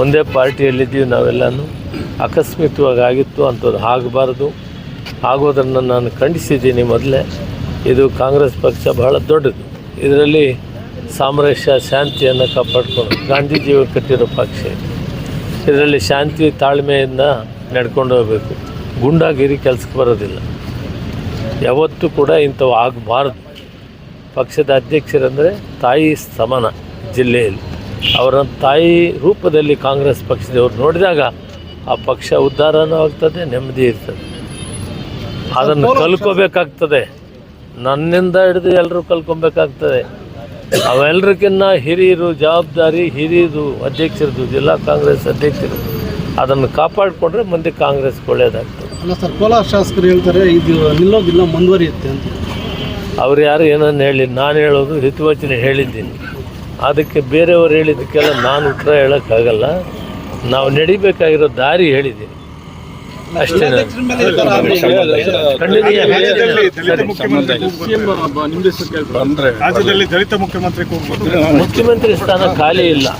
ಒಂದೇ ಪಾರ್ಟಿಯಲ್ಲಿದ್ದೀವಿ ನಾವೆಲ್ಲನೂ. ಆಕಸ್ಮಿಕವಾಗಿ ಆಗಿತ್ತು ಅಂಥದ್ದು ಆಗಬಾರ್ದು ಆಗೋದನ್ನು ನಾನು ಖಂಡಿಸಿದ್ದೀನಿ ಮೊದಲೇ. ಇದು ಕಾಂಗ್ರೆಸ್ ಪಕ್ಷ ಬಹಳ ದೊಡ್ಡದು. ಇದರಲ್ಲಿ ಸಾಮರಸ್ಯ ಶಾಂತಿಯನ್ನು ಕಾಪಾಡಿಕೊಂಡು ಗಾಂಧೀಜಿಯವರು ಕಟ್ಟಿರೋ ಪಕ್ಷ ಇದರಲ್ಲಿ ಶಾಂತಿ ತಾಳ್ಮೆಯಿಂದ ನಡ್ಕೊಂಡು ಹೋಗಬೇಕು. ಗುಂಡಾಗಿರಿ ಕೆಲಸಕ್ಕೆ ಬರೋದಿಲ್ಲ. ಯಾವತ್ತೂ ಕೂಡ ಇಂಥವು ಆಗಬಾರ್ದು. ಪಕ್ಷದ ಅಧ್ಯಕ್ಷರಂದರೆ ತಾಯಿ ಸಮಾನ ಜಿಲ್ಲೆಯಲ್ಲಿ. ಅವರ ತಾಯಿ ರೂಪದಲ್ಲಿ ಕಾಂಗ್ರೆಸ್ ಪಕ್ಷದವ್ರು ನೋಡಿದಾಗ ಆ ಪಕ್ಷ ಉದ್ಧಾರನೂ ಆಗ್ತದೆ ನೆಮ್ಮದಿ ಇರ್ತದೆ. ಅದನ್ನು ಕಲ್ಕೋಬೇಕಾಗ್ತದೆ. ನನ್ನಿಂದ ಹಿಡಿದು ಎಲ್ಲರೂ ಕಲ್ಕೊಬೇಕಾಗ್ತದೆ. ಅವೆಲ್ಲರಿಗಿನ್ನ ಹಿರಿಯರು ಜವಾಬ್ದಾರಿ ಹಿರಿಯದು ಅಧ್ಯಕ್ಷರದು ಜಿಲ್ಲಾ ಕಾಂಗ್ರೆಸ್ ಅಧ್ಯಕ್ಷರು ಅದನ್ನು ಕಾಪಾಡಿಕೊಂಡ್ರೆ ಮುಂದೆ ಕಾಂಗ್ರೆಸ್ ಒಳ್ಳೆಯದಾಗ್ತದೆ ಅಲ್ಲ ಸರ್ ಕೋಲಾರ ಶಾಸಕರು ಹೇಳ್ತಾರೆ ಇದು ನಿಲ್ಲೋದಿಲ್ಲ ಮುಂದುವರಿಯುತ್ತೆ ಅಂತ. ಅವ್ರು ಯಾರು ಏನನ್ನು ಹೇಳಿ ನಾನು ಹೇಳೋದು ಹಿತವಚನೆ ಹೇಳಿದ್ದೀನಿ. ಅದಕ್ಕೆ ಬೇರೆಯವರು ಹೇಳಿದ್ದಕ್ಕೆಲ್ಲ ನಾನು ಉತ್ತರ ಹೇಳೋಕ್ಕಾಗಲ್ಲ. ನಾವು ನಡಿಬೇಕಾಗಿರೋ ದಾರಿ ಹೇಳಿದ್ದೀನಿ ಅಷ್ಟೇ ರಾಜ್ಯದಲ್ಲಿ ದಲಿತ ಮುಖ್ಯಮಂತ್ರಿ ಸ್ಥಾನ ಖಾಲಿ ಇಲ್ಲ.